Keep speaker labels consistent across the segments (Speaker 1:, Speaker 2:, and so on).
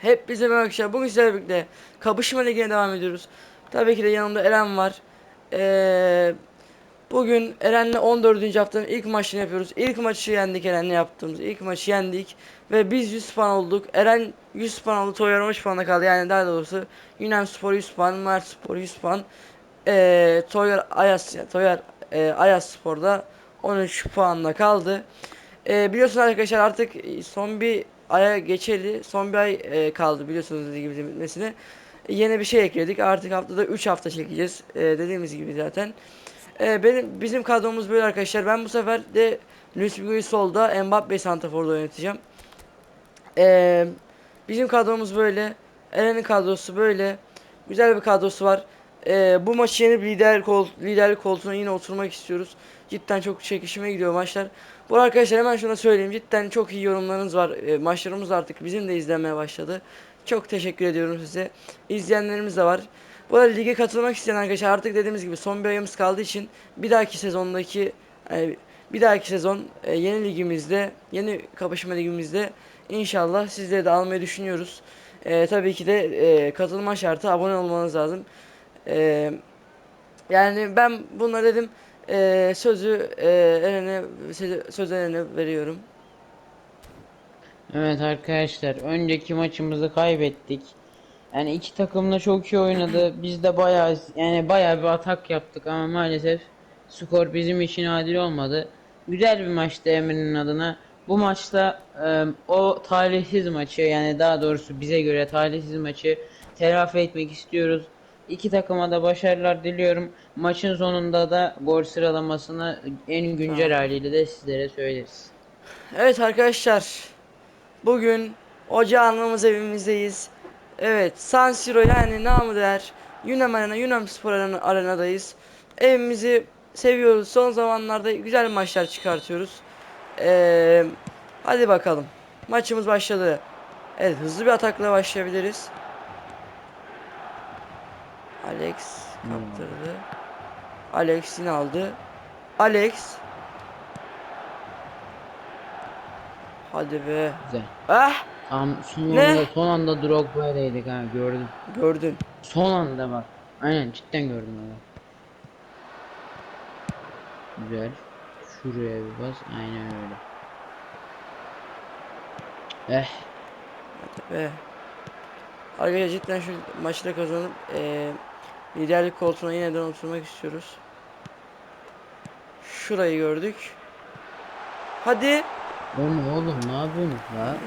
Speaker 1: Hep bize arkadaşlar. Bugün sizlerle birlikte kapışma ligine devam ediyoruz. Tabii ki de yanımda Eren var. Ee, bugün Eren'le 14. haftanın ilk maçını yapıyoruz. İlk maçı yendik Eren'le yaptığımız. ilk maçı yendik. Ve biz 100 puan olduk. Eren 100 puan oldu. Toyar 13 puanla kaldı. Yani daha doğrusu Yunan Spor 100 puan. Mert Spor 100 puan. Ee, Toyar Ayas, Toyar e, Ayas Spor'da 13 puanla kaldı. Ee, biliyorsunuz arkadaşlar artık son bir aya geçeli son bir ay e, kaldı biliyorsunuz ligimizin bitmesine. E, yeni bir şey ekledik. Artık haftada 3 hafta çekeceğiz. E, dediğimiz gibi zaten. E, benim bizim kadromuz böyle arkadaşlar. Ben bu sefer de Luis Figueroa solda, Mbappe santraforda oynatacağım. E, bizim kadromuz böyle. Eren'in kadrosu böyle. Güzel bir kadrosu var. E, bu maçı yenip lider kol liderlik koltuğuna yine oturmak istiyoruz. Cidden çok çekişime gidiyor maçlar. Bu arkadaşlar hemen şunu söyleyeyim. Cidden çok iyi yorumlarınız var. E, maçlarımız artık bizim de izlenmeye başladı. Çok teşekkür ediyorum size. İzleyenlerimiz de var. Bu arada lige katılmak isteyen arkadaşlar artık dediğimiz gibi son bir ayımız kaldığı için bir dahaki sezondaki e, bir dahaki sezon e, yeni ligimizde, yeni kapışma ligimizde inşallah sizleri de almayı düşünüyoruz. E, tabii ki de e, katılma şartı abone olmanız lazım. E, yani ben bunları dedim. Ee, sözü e, Eren'e sözü Eren'e veriyorum.
Speaker 2: Evet arkadaşlar önceki maçımızı kaybettik. Yani iki takım da çok iyi oynadı. Biz de bayağı yani bayağı bir atak yaptık ama maalesef skor bizim için adil olmadı. Güzel bir maçtı Emre'nin adına. Bu maçta e, o talihsiz maçı yani daha doğrusu bize göre talihsiz maçı telafi etmek istiyoruz. İki takıma da başarılar diliyorum. Maçın sonunda da gol sıralamasını en güncel haliyle de sizlere söyleriz.
Speaker 1: Evet arkadaşlar. Bugün ocağımız evimizdeyiz. Evet San Siro yani namı değer Yunan Arena, Yunan Spor Arena, Arena'dayız. Evimizi seviyoruz. Son zamanlarda güzel maçlar çıkartıyoruz. Ee, hadi bakalım. Maçımız başladı. Evet hızlı bir atakla başlayabiliriz. Alex kaptırdı. Alex yine aldı. Alex. Hadi be.
Speaker 2: Güzel.
Speaker 1: Ah
Speaker 2: Tam son
Speaker 1: Ne?
Speaker 2: anda, son anda Drogba'daydık ha gördüm.
Speaker 1: gördün.
Speaker 2: Son anda bak. Aynen cidden gördüm onu. Güzel. Şuraya bir bas. Aynen öyle. Eh.
Speaker 1: Hadi be. Arkadaşlar cidden şu maçta kazanıp eee liderlik koltuğuna yeniden oturmak istiyoruz. Şurayı gördük. Hadi.
Speaker 2: Oğlum oğlum ne yapıyorsunuz la?
Speaker 1: Be.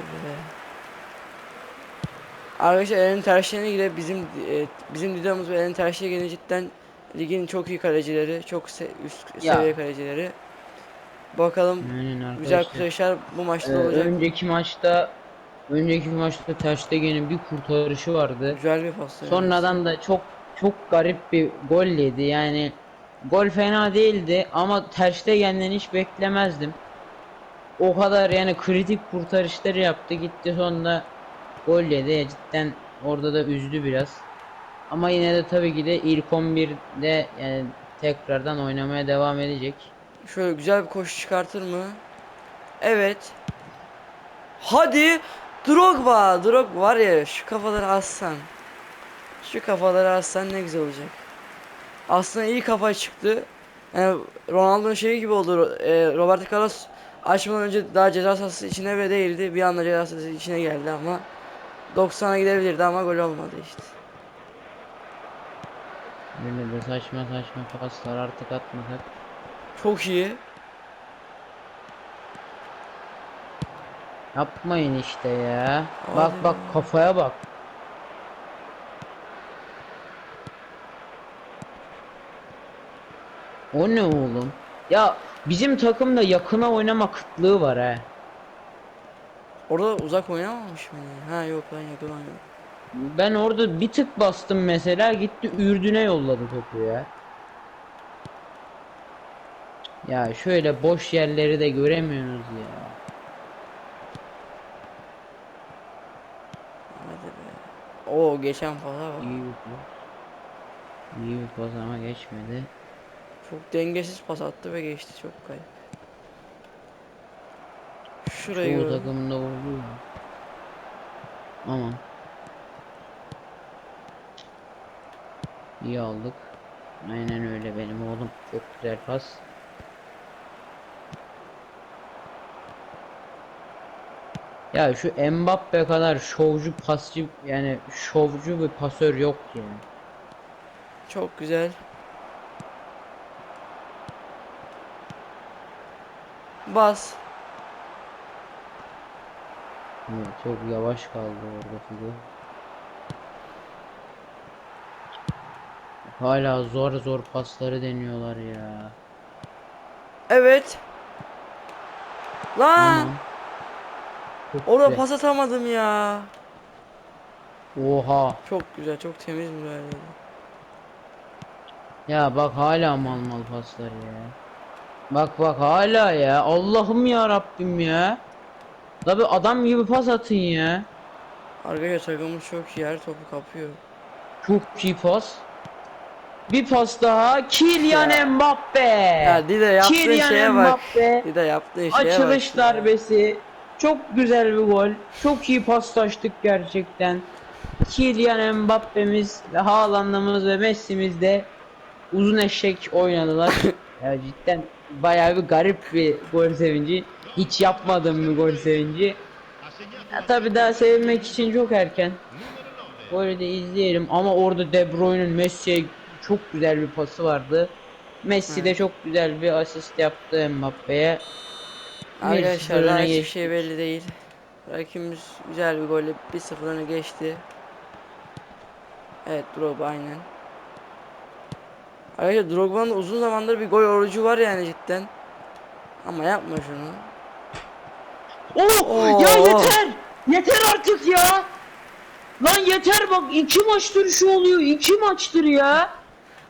Speaker 1: Arkadaşlar Eren Terşen'e göre bizim e, bizim videomuz ve Eren Terşen'e göre cidden ligin çok iyi kalecileri, çok se- üst
Speaker 2: Ya.
Speaker 1: seviye kalecileri. Bakalım
Speaker 2: Aynen
Speaker 1: güzel kurtarışlar bu maçta
Speaker 2: Ee,
Speaker 1: olacak.
Speaker 2: önceki maçta önceki maçta Ter Stegen'in bir kurtarışı vardı.
Speaker 1: Güzel bir pas.
Speaker 2: Sonradan da çok çok garip bir gol yedi. Yani gol fena değildi ama Ter Stegen'den hiç beklemezdim. O kadar yani kritik kurtarışları yaptı. Gitti sonunda gol yedi. Cidden orada da üzdü biraz. Ama yine de tabii ki de ilk 11'de yani tekrardan oynamaya devam edecek.
Speaker 1: Şöyle güzel bir koşu çıkartır mı? Evet. Hadi. Drogba. Drogba var ya şu kafaları assan. Şu kafaları assan ne güzel olacak. Aslında iyi kafa çıktı. Yani Ronaldo'nun şeyi gibi oldu. E, Roberto Carlos açmadan önce daha ceza sahası içine bile değildi. Bir anda ceza sahası içine geldi ama 90'a gidebilirdi ama gol olmadı işte.
Speaker 2: Böyle de saçma saçma paslar artık atmasak.
Speaker 1: Çok iyi.
Speaker 2: Yapmayın işte ya.
Speaker 1: Hadi
Speaker 2: Bak bak kafaya bak. O ne oğlum? Ya bizim takımda yakına oynama kıtlığı var ha.
Speaker 1: Orada uzak oynamamış mı? ya? Ha yok lan yakın oynadı.
Speaker 2: Ben orada bir tık bastım mesela gitti Ürdün'e yolladı topu ya. Ya şöyle boş yerleri de göremiyorsunuz ya.
Speaker 1: Hadi be. Oo geçen falan bak.
Speaker 2: İyi bir pas. İyi bir pas ama geçmedi.
Speaker 1: Çok dengesiz pas attı ve geçti çok kayıp. Şurayı
Speaker 2: Çoğu
Speaker 1: gördüm.
Speaker 2: takımında vurdu ya. Aman. İyi aldık. Aynen öyle benim oğlum. Çok güzel pas. Ya şu Mbappe kadar şovcu pasçı yani şovcu bir pasör yok yani.
Speaker 1: Çok güzel. Bas.
Speaker 2: Çok yavaş kaldı orada Figo. Hala zor zor pasları deniyorlar ya.
Speaker 1: Evet. Lan. Orada
Speaker 2: güzel.
Speaker 1: pas atamadım ya.
Speaker 2: Oha.
Speaker 1: Çok güzel, çok temiz müdahale.
Speaker 2: Ya bak hala mal mal paslar ya. Bak bak hala ya. Allah'ım ya Rabbim ya. Tabi adam gibi pas atın ya.
Speaker 1: Arkadaşlar takımımız çok iyi, her topu kapıyor.
Speaker 2: Çok iyi pas. Bir pas daha. Kylian
Speaker 1: Ya.
Speaker 2: Mbappe.
Speaker 1: Ya Dide yaptığın
Speaker 2: Kylian
Speaker 1: şeye bak.
Speaker 2: Mbappe.
Speaker 1: Dide yaptığın şeye bak.
Speaker 2: Açılış
Speaker 1: ya.
Speaker 2: darbesi. Çok güzel bir gol. Çok iyi paslaştık gerçekten. Kylian Mbappe'miz ve Haaland'ımız ve Messi'miz de uzun eşek oynadılar. ya cidden bayağı bir garip bir gol sevinci. Hiç yapmadığım bir gol sevinci. Ya tabii daha sevinmek için çok erken. Golü de izleyelim ama orada De Bruyne'in Messi'ye çok güzel bir pası vardı. Messi de çok güzel bir asist yaptı Mbappe'ye.
Speaker 1: Arkadaşlar
Speaker 2: 1-0
Speaker 1: daha hiçbir şey belli değil. Rakibimiz güzel bir golle 1-0 öne geçti. Evet Drogba aynen. Arkadaşlar Drogba'nın uzun zamandır bir gol orucu var yani cidden. Ama yapma şunu.
Speaker 2: Oh!
Speaker 1: Oo.
Speaker 2: Ya yeter! Yeter artık ya! Lan yeter bak iki maçtır şu oluyor iki maçtır ya.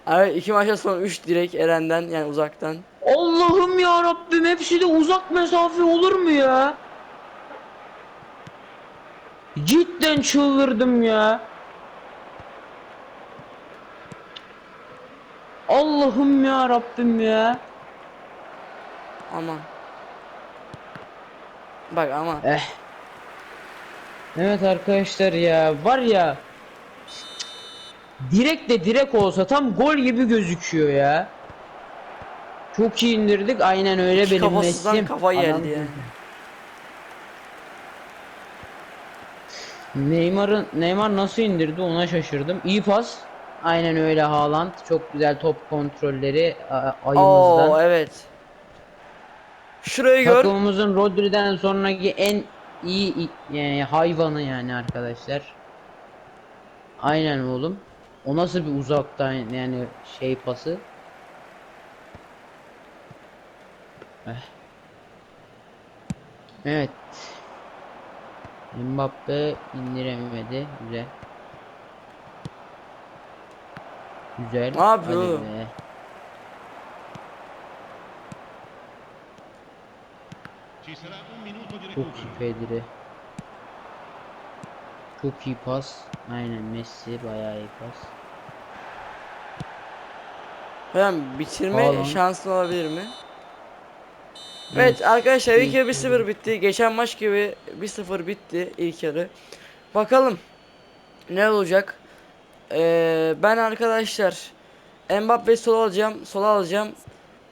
Speaker 1: Abi iki maçta son 3 direk Eren'den yani uzaktan.
Speaker 2: Allah'ım ya Rabbim hepsi de uzak mesafe olur mu ya? Cidden çıldırdım ya. Allah'ım ya Rabbim ya.
Speaker 1: Aman. Bak aman.
Speaker 2: Eh. Evet arkadaşlar ya var ya direkt de direkt olsa tam gol gibi gözüküyor ya. Çok iyi indirdik aynen öyle
Speaker 1: İki
Speaker 2: benim
Speaker 1: kafasızdan
Speaker 2: Messi'm.
Speaker 1: kafa geldi yani.
Speaker 2: Neymar'ın Neymar nasıl indirdi ona şaşırdım. İyi pas. Aynen öyle Haaland. Çok güzel top kontrolleri ayımızdan.
Speaker 1: Oo evet. Şurayı gör.
Speaker 2: Takımımızın Rodri'den sonraki en iyi yani hayvanı yani arkadaşlar. Aynen oğlum. O nasıl bir uzaktan yani şey pası? Eh. Evet. Mbappe indiremedi. Güzel. Güzel.
Speaker 1: Ne yapıyor
Speaker 2: Hadi
Speaker 1: oğlum?
Speaker 2: be. Çok iyi Pedri. Çok iyi pas. Aynen Messi bayağı iyi pas.
Speaker 1: Hocam bitirme
Speaker 2: Haaland.
Speaker 1: şansın olabilir mi? Evet arkadaşlar ilk yarı 1-0 bitti. Geçen maç gibi 1-0 bitti ilk yarı. Bakalım ne olacak? Ee, ben arkadaşlar Mbappe sol alacağım, sola alacağım.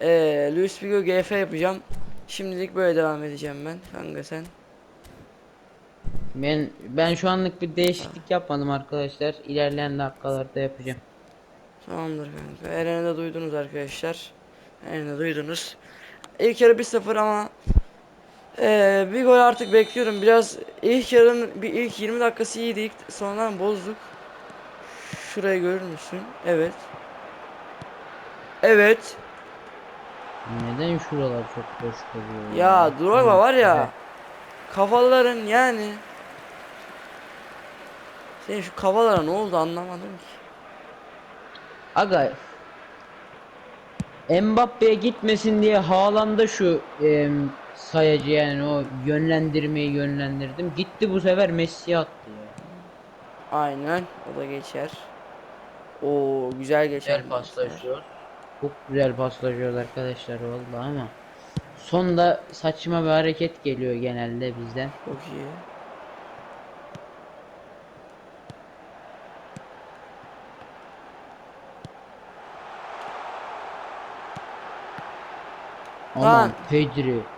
Speaker 1: Ee, Luis Figo GF yapacağım. Şimdilik böyle devam edeceğim ben. Kanka sen.
Speaker 2: Ben ben şu anlık bir değişiklik yapmadım arkadaşlar. İlerleyen dakikalarda yapacağım.
Speaker 1: Tamamdır kanka. Eren'i de duydunuz arkadaşlar. Eren'i de duydunuz. İlk yarı 1-0 ama eee, bir gol artık bekliyorum. Biraz ilk yarının bir ilk 20 dakikası iyiydi. İlk, sonradan bozduk. Şurayı görür müsün? Evet. Evet.
Speaker 2: Neden şuralar çok boş kalıyor?
Speaker 1: Ya Drogba var ya. Kafaların yani. Senin şu kafalara ne oldu anlamadım ki.
Speaker 2: Aga Mbappe'ye gitmesin diye Haaland'a şu em, sayacı yani o yönlendirmeyi yönlendirdim. Gitti bu sefer Messi'ye attı ya.
Speaker 1: Aynen. O da geçer. Oo güzel geçer.
Speaker 2: Güzel paslaşıyor. Çok güzel paslaşıyoruz arkadaşlar valla ama sonda saçma bir hareket geliyor genelde bizden.
Speaker 1: Çok iyi.
Speaker 2: Aman Pedri.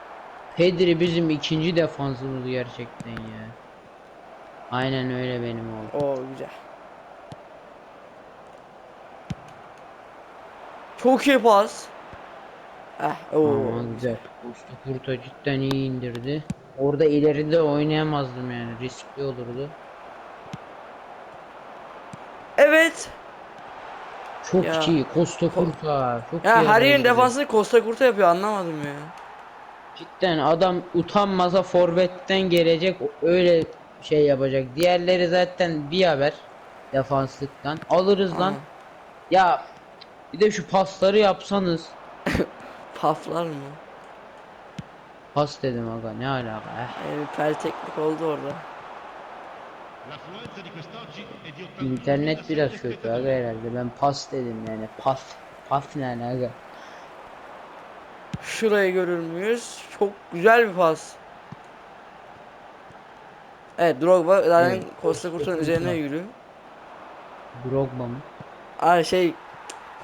Speaker 2: Pedri bizim ikinci defansımız gerçekten ya. Aynen öyle benim oğlum.
Speaker 1: Oo güzel. Çok iyi pas. Eh, oo.
Speaker 2: Ama güzel. Usta Kurta cidden iyi indirdi. Orada ileride oynayamazdım yani riskli olurdu.
Speaker 1: Evet.
Speaker 2: Çok
Speaker 1: Ya.
Speaker 2: iyi Costa Kurta. Çok iyi
Speaker 1: Ya her
Speaker 2: adam
Speaker 1: yerin
Speaker 2: indirdi.
Speaker 1: defansını Costa Curta yapıyor anlamadım ya.
Speaker 2: Cidden adam utanmasa forvetten gelecek öyle şey yapacak. Diğerleri zaten bir haber defanslıktan. Alırız lan.
Speaker 1: Aynen.
Speaker 2: Ya bir de şu pasları yapsanız.
Speaker 1: Paflar mı?
Speaker 2: Pas dedim aga ne alaka eh.
Speaker 1: Yani per teknik oldu orada.
Speaker 3: L'affluenza di quest'oggi è di 81.000
Speaker 2: İnternet biraz kötü aga herhalde. Ben pas dedim yani pas. Pas ne aga.
Speaker 1: Şurayı görür müyüz? Çok güzel bir pas. Evet Drogba zaten
Speaker 2: Evet,
Speaker 1: Costa
Speaker 2: Costa
Speaker 1: üzerine yürü.
Speaker 2: Drogba mı?
Speaker 1: Ay şey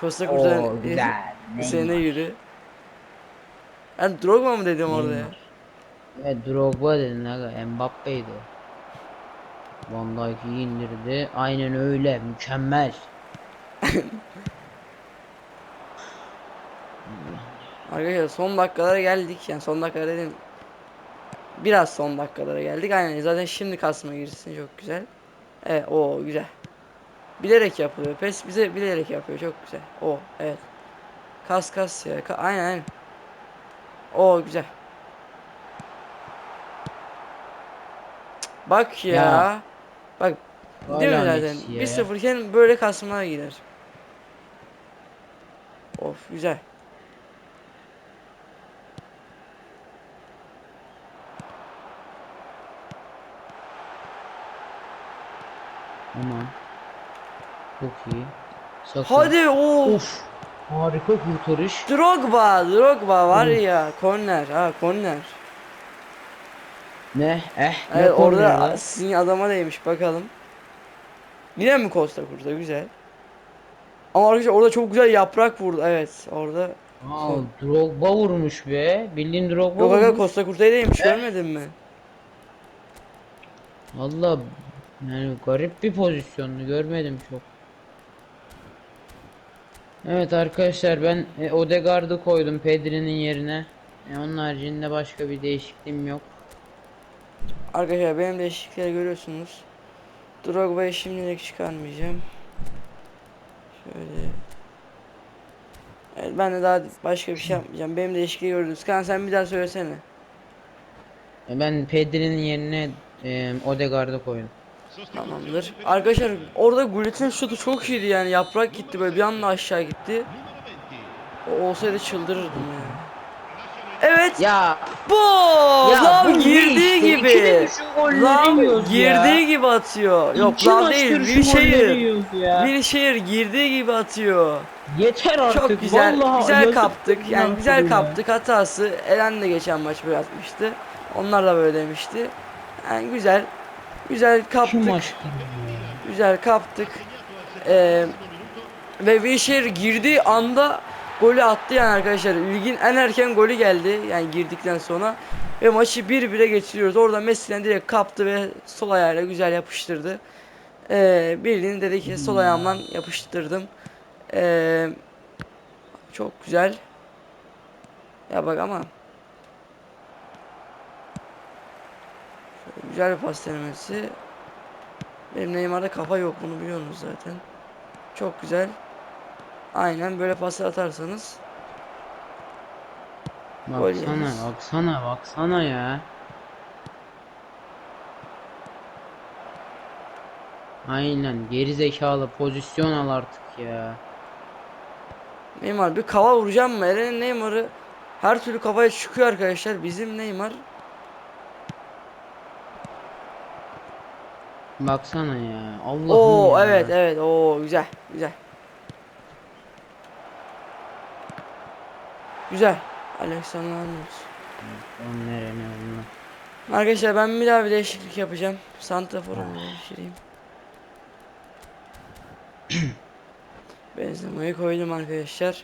Speaker 1: Costa
Speaker 2: Oo
Speaker 1: Curta'nın
Speaker 2: güzel. Neymar.
Speaker 1: yürü. Ben Drogba mı dedim orada ya?
Speaker 2: Neymar. Evet Drogba dedin aga Mbappe'ydi o. Van Dijk iyi indirdi. Aynen öyle mükemmel.
Speaker 1: Arkadaşlar son dakikalara geldik. Yani son dakikalara dedim. Biraz son dakikalara geldik. Aynen zaten şimdi kasma girsin çok güzel. Evet o güzel. Bilerek yapılıyor. Pes bize bilerek yapıyor. Çok güzel. O evet. Kas kas ya. Ka- aynen aynen. O güzel. Bak ya.
Speaker 2: Ya.
Speaker 1: Bak değil mi zaten?
Speaker 2: Ya.
Speaker 1: 1-0 iken böyle kasmalar gider. Of güzel.
Speaker 2: Aman. Çok iyi. Sakın.
Speaker 1: Hadi o.
Speaker 2: Of. Harika kurtarış.
Speaker 1: Drogba, Drogba var ya, korner, ha korner.
Speaker 2: Ne? Eh. ne
Speaker 1: Evet orada
Speaker 2: lan?
Speaker 1: sizin adama değmiş bakalım. Yine mi Costa kurdu güzel. Ama arkadaşlar orada çok güzel yaprak vurdu. Evet orada.
Speaker 2: Aa, Drogba vurmuş be. Bildiğin Drogba
Speaker 1: Yok aga
Speaker 2: vurmuş.
Speaker 1: Costa Curta'ya değmiş görmedin mi?
Speaker 2: Valla yani garip bir pozisyondu görmedim çok. Evet arkadaşlar ben e, Odegaard'ı koydum Pedri'nin yerine. E, onun haricinde başka bir değişikliğim yok.
Speaker 1: Arkadaşlar benim değişiklikleri görüyorsunuz. Drogba'yı şimdilik çıkarmayacağım. Şöyle. Evet ben de daha başka bir şey yapmayacağım. Benim değişikliği gördünüz. Kan sen bir daha söylesene.
Speaker 2: E, ben Pedri'nin yerine e, Odegaard'ı koydum.
Speaker 1: Tamamdır. Arkadaşlar orada Gullit'in şutu çok iyiydi yani yaprak gitti böyle bir anda aşağı gitti. O olsaydı çıldırırdım yani. Evet.
Speaker 2: Ya
Speaker 1: Bu
Speaker 2: Ya
Speaker 1: Lav
Speaker 2: bu
Speaker 1: girdiği
Speaker 2: işte?
Speaker 1: gibi.
Speaker 2: Golleri
Speaker 1: Lav
Speaker 2: yiyoruz ya.
Speaker 1: girdiği gibi atıyor. Yok
Speaker 2: iki
Speaker 1: Lav değil Wilshere.
Speaker 2: yiyoruz ya.
Speaker 1: Wilshere girdiği gibi atıyor.
Speaker 2: Yeter artık.
Speaker 1: Çok güzel.
Speaker 2: vallahi
Speaker 1: güzel kaptık. Yani güzel
Speaker 2: ya.
Speaker 1: kaptık. Hatası Eren de geçen maç böyle atmıştı. Onlar da böyle demişti. Yani güzel. Güzel kaptık. Güzel kaptık. Ee, ve Wilshere girdiği anda golü attı yani arkadaşlar. Ligin en erken golü geldi yani girdikten sonra. Ve maçı 1-1'e geçiriyoruz. Orada Messi'den direkt kaptı ve sol ayağıyla güzel yapıştırdı. Ee, bildiğin dedi ki sol ayağımdan yapıştırdım. Ee, çok güzel. Ya bak ama. Güzel bir pas denemesi. Benim Neymar'da kafa yok bunu biliyorsunuz zaten. Çok güzel. Aynen böyle paslar atarsanız.
Speaker 2: Baksana baksana baksana ya. Aynen geri zekalı pozisyon al artık ya.
Speaker 1: Neymar bir kafa vuracağım mı? Eren'in Neymar'ı her türlü kafaya çıkıyor arkadaşlar. Bizim Neymar
Speaker 2: Baksana ya. Allah'ım
Speaker 1: Oo
Speaker 2: ya.
Speaker 1: evet evet o güzel güzel. Güzel. Alexander Arnold.
Speaker 2: Nereye ne.
Speaker 1: Arkadaşlar ben bir daha bir değişiklik yapacağım. Santrafor'a bir değiştireyim. Benzema'yı koydum arkadaşlar.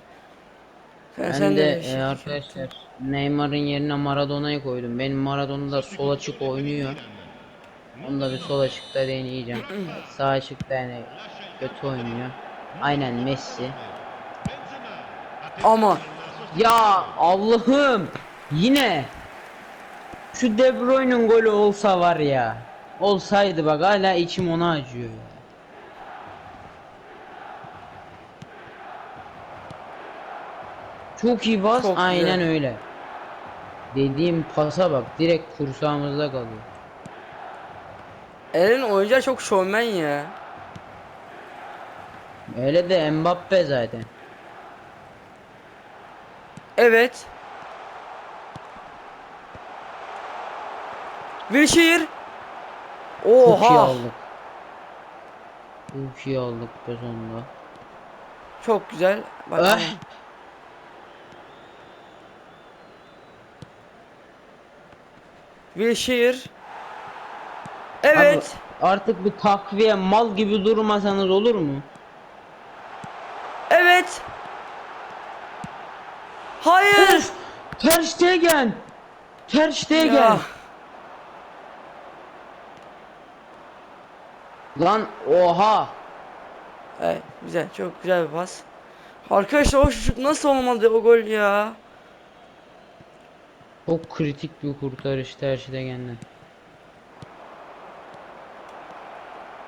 Speaker 1: Sen,
Speaker 2: Ben
Speaker 1: sen
Speaker 2: de
Speaker 1: şey
Speaker 2: e, arkadaşlar Neymar'ın yerine Maradona'yı koydum. Benim Maradona da sol açık oynuyor. Onu da bir sol açıkta deneyeceğim. Sağ açıkta yani kötü oynuyor. Aynen Messi.
Speaker 1: Ama
Speaker 2: Ya Allah'ım yine şu De Bruyne'nin golü olsa var ya. Olsaydı bak hala içim ona acıyor. Çok iyi bas
Speaker 1: Çok
Speaker 2: aynen
Speaker 1: güzel.
Speaker 2: öyle. Dediğim pasa bak direkt kursağımızda kalıyor.
Speaker 1: Eren'in oyuncular çok şovmen ya.
Speaker 2: Öyle de Mbappe zaten.
Speaker 1: Evet. Wilshere.
Speaker 2: Çok iyi
Speaker 1: Oha.
Speaker 2: aldık. Çok iyi aldık be sonunda.
Speaker 1: Çok güzel. Bak.
Speaker 2: Ah.
Speaker 1: Wilshere. Evet.
Speaker 2: Abi, artık bir takviye mal gibi durmasanız olur mu?
Speaker 1: Evet. Hayır.
Speaker 2: Ter Stegen. Ter Stegen.
Speaker 1: Ya.
Speaker 2: Lan oha.
Speaker 1: Evet, güzel. Çok güzel bir pas. Arkadaşlar o çocuk nasıl olmadı o gol ya?
Speaker 2: Çok kritik bir kurtarış Ter Stegen'den.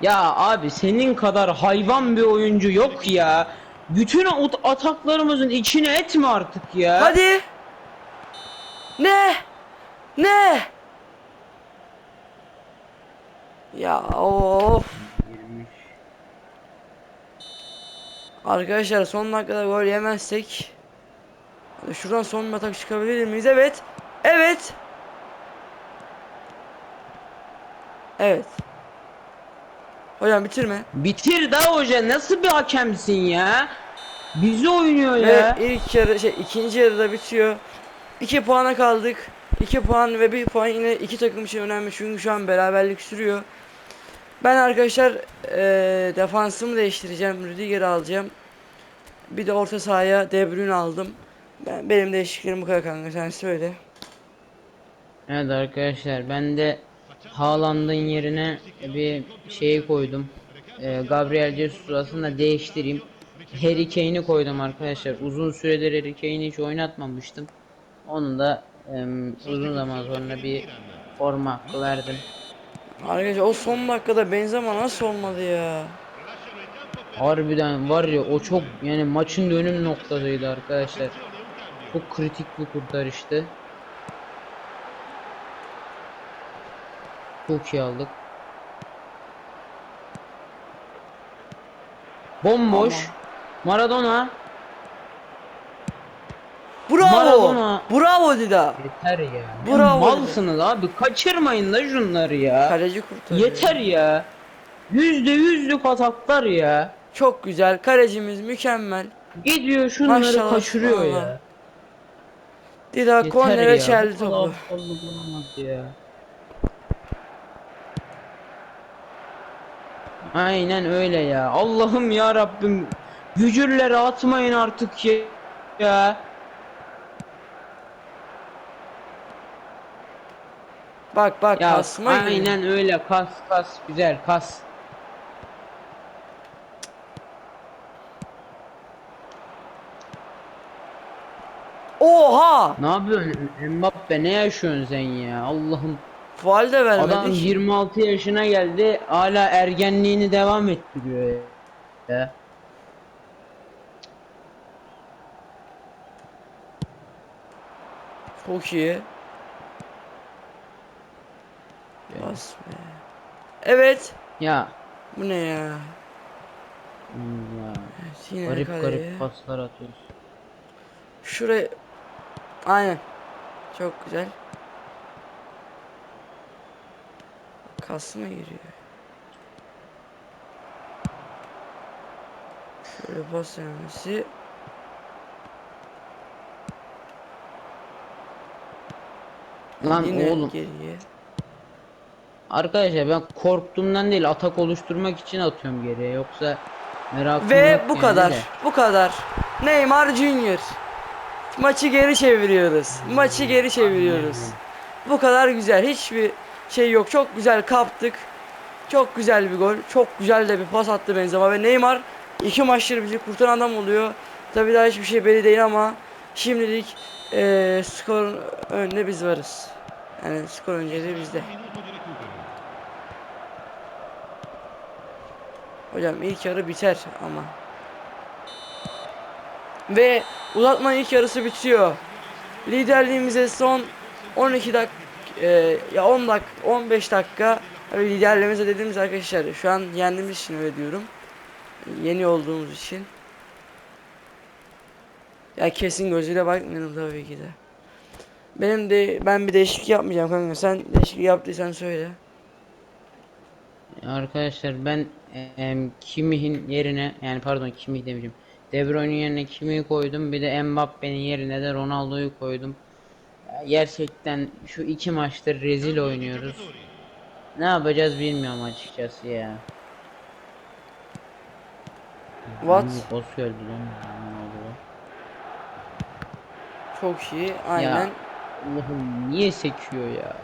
Speaker 2: Ya abi senin kadar hayvan bir oyuncu yok ya. Bütün at- ataklarımızın içine etme artık ya.
Speaker 1: Hadi. Ne? Ne? Ya of. Arkadaşlar son dakikada gol yemezsek şuradan son bir atak çıkabilir miyiz? Evet. Evet. Evet. Hocam bitirme.
Speaker 2: Bitir da hoca nasıl bir hakemsin ya? Bizi oynuyor
Speaker 1: Ve
Speaker 2: ya.
Speaker 1: ilk yarı şey ikinci yarıda bitiyor. 2 puana kaldık. 2 puan ve 1 puan yine iki takım için önemli çünkü şu an beraberlik sürüyor. Ben arkadaşlar eee defansımı değiştireceğim. Rüdiger'i alacağım. Bir de orta sahaya De Bruyne aldım. Ben, benim değişikliklerim bu kadar kanka sen söyle.
Speaker 2: Evet arkadaşlar ben de Haaland'ın yerine bir şeyi koydum. Ee, Gabriel Jesus'u aslında değiştireyim. Harry Kane'i koydum arkadaşlar. Uzun süredir Harry Kane'i hiç oynatmamıştım. Onu da em, uzun zaman sonra bir forma hakkı verdim.
Speaker 1: Arkadaşlar o son dakikada Benzema nasıl olmadı ya?
Speaker 2: Harbiden var ya o çok yani maçın dönüm noktasıydı arkadaşlar. Çok kritik bir kurtarıştı. Çok iyi aldık. Bomboş. Maradona.
Speaker 1: Bravo!
Speaker 2: Maradona.
Speaker 1: Bravo Dida!
Speaker 2: Yeter ya.
Speaker 1: Bravo.
Speaker 2: Malsınız abi. Kaçırmayın da şunları ya.
Speaker 1: Kaleci kurtarıyor.
Speaker 2: Yeter ya. Yüzde yüzlük ataklar ya.
Speaker 1: Çok güzel. Kalecimiz mükemmel.
Speaker 2: Gidiyor şunları
Speaker 1: Maşallah,
Speaker 2: kaçırıyor
Speaker 1: Allah.
Speaker 2: ya.
Speaker 1: Dida kornere
Speaker 2: ya.
Speaker 1: çeldi topu.
Speaker 2: aptallık olamaz ya. Aynen öyle ya. Allah'ım ya Rabbim. Gücürleri atmayın artık ya. ya.
Speaker 1: Bak bak
Speaker 2: Ya
Speaker 1: kasma gibi.
Speaker 2: aynen öyle kas kas güzel kas.
Speaker 1: Oha!
Speaker 2: Ne yapıyorsun Mbappe ne yaşıyorsun sen ya Allah'ım.
Speaker 1: Faal de vermedik.
Speaker 2: Adam 26 yaşına geldi hala ergenliğini devam ettiriyor ya.
Speaker 1: Çok iyi. Bas be. Evet.
Speaker 2: Ya.
Speaker 1: Bu ne ya?
Speaker 2: Ya.
Speaker 1: Evet, yine
Speaker 2: Garip
Speaker 1: kaleye.
Speaker 2: garip paslar atıyorsun.
Speaker 1: Şuraya. Aynen. Çok güzel. Kasma giriyor. Şöyle pas vermesi.
Speaker 2: Lan
Speaker 1: Yine
Speaker 2: oğlum.
Speaker 1: geriye.
Speaker 2: Arkadaşlar ben korktuğumdan değil atak oluşturmak için atıyorum geriye yoksa merakım
Speaker 1: Ve bu
Speaker 2: yani
Speaker 1: kadar.
Speaker 2: de.
Speaker 1: Bu kadar. Neymar Junior. Maçı geri çeviriyoruz. Maçı geri çeviriyoruz. Bu kadar güzel. Hiçbir şey yok. Çok güzel kaptık. Çok güzel bir gol. Çok güzel de bir pas attı Benzema ve Neymar iki maçtır bizi kurtaran adam oluyor. Tabii daha hiçbir şey belli değil ama şimdilik eee skorun önünde biz varız. Yani skor önceliği bizde. Hocam ilk yarı biter ama. Ve uzatmanın ilk yarısı bitiyor. Liderliğimize son 12 dak ya 10 dak 15 dakika Tabii liderliğimize dediğimiz arkadaşlar şu an yendiğimiz için öyle diyorum. Yeni olduğumuz için. Ya kesin gözüyle bakmıyorum tabii ki de. Benim de ben bir değişiklik yapmayacağım kanka. Sen değişiklik yaptıysan söyle.
Speaker 2: Arkadaşlar ben em, Kimih'in yerine yani pardon Kimih demeyeceğim. De Bruyne'in yerine Kimih'i koydum. Bir de Mbappe'nin yerine de Ronaldo'yu koydum. Gerçekten şu iki maçtır rezil oynuyoruz. Ne yapacağız bilmiyorum açıkçası ya.
Speaker 1: What?
Speaker 2: Boss geldi lan.
Speaker 1: Çok iyi. Aynen.
Speaker 2: Ya Allah'ım niye sekiyor ya?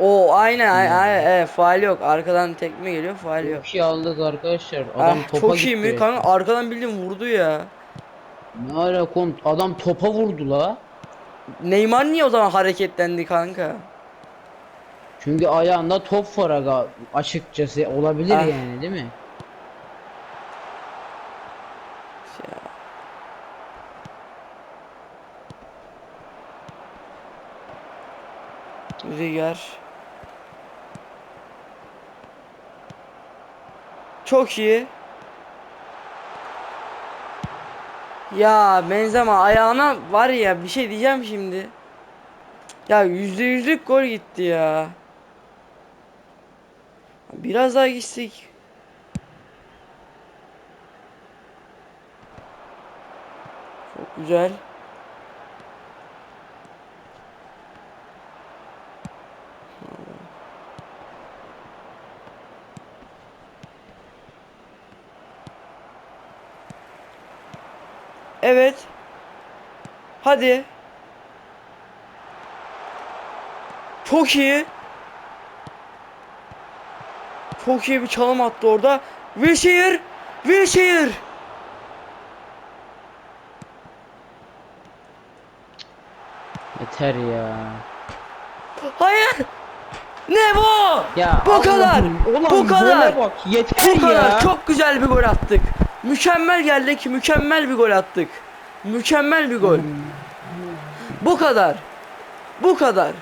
Speaker 1: O aynen ay, ay, e, faal yok. Arkadan tekme geliyor, faal yok.
Speaker 2: Çok iyi aldık arkadaşlar. Adam
Speaker 1: Ah,
Speaker 2: topa
Speaker 1: çok
Speaker 2: gitti.
Speaker 1: iyi mi? Kanka arkadan bildiğin vurdu ya.
Speaker 2: Ne alaka oğlum? Adam topa vurdu la.
Speaker 1: Neymar niye o zaman hareketlendi kanka?
Speaker 2: Çünkü ayağında top var aga açıkçası olabilir
Speaker 1: Ah.
Speaker 2: yani değil mi?
Speaker 1: Ya. Çok iyi. Ya Benzema ayağına var ya bir şey diyeceğim şimdi. Ya yüzde yüzlük gol gitti ya. Biraz daha gitsek. Çok güzel. Evet. Hadi. Çok iyi. Çok iyi bir çalım attı orada. Wilshere. Wilshere.
Speaker 2: Yeter ya.
Speaker 1: Hayır. Ne bu?
Speaker 2: Ya
Speaker 1: bu kadar.
Speaker 2: Allah'ım, ulan
Speaker 1: bu kadar.
Speaker 2: Bak, yeter
Speaker 1: Bu kadar.
Speaker 2: ya.
Speaker 1: Çok güzel bir gol attık. Mükemmel geldik. Mükemmel bir gol attık. Mükemmel bir gol. Bu kadar. Bu kadar.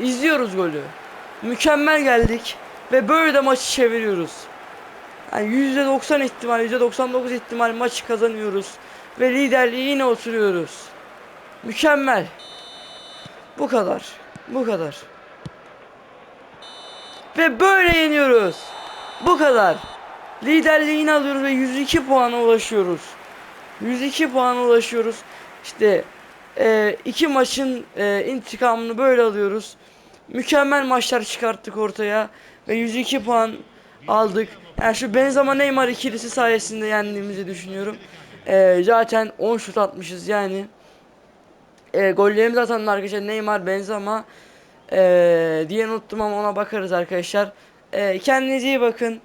Speaker 1: İzliyoruz golü. Mükemmel geldik ve böyle de maçı çeviriyoruz. Yani %90 ihtimal, %99 ihtimal maçı kazanıyoruz ve liderliği yine oturuyoruz. Mükemmel. Bu kadar. Bu kadar. Ve böyle yeniyoruz. Bu kadar. Liderliği yine alıyoruz ve 102 puana ulaşıyoruz. 102 puana ulaşıyoruz. İşte e, iki maçın e, intikamını böyle alıyoruz. Mükemmel maçlar çıkarttık ortaya ve 102 puan aldık. Yani şu Benzema Neymar ikilisi sayesinde yendiğimizi düşünüyorum. E, zaten 10 şut atmışız yani. E, gollerimiz atan arkadaşlar Neymar, Benzema e, diye unuttum ama ona bakarız arkadaşlar. E, kendinize iyi bakın.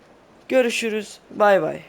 Speaker 1: Görüşürüz. Bay bay.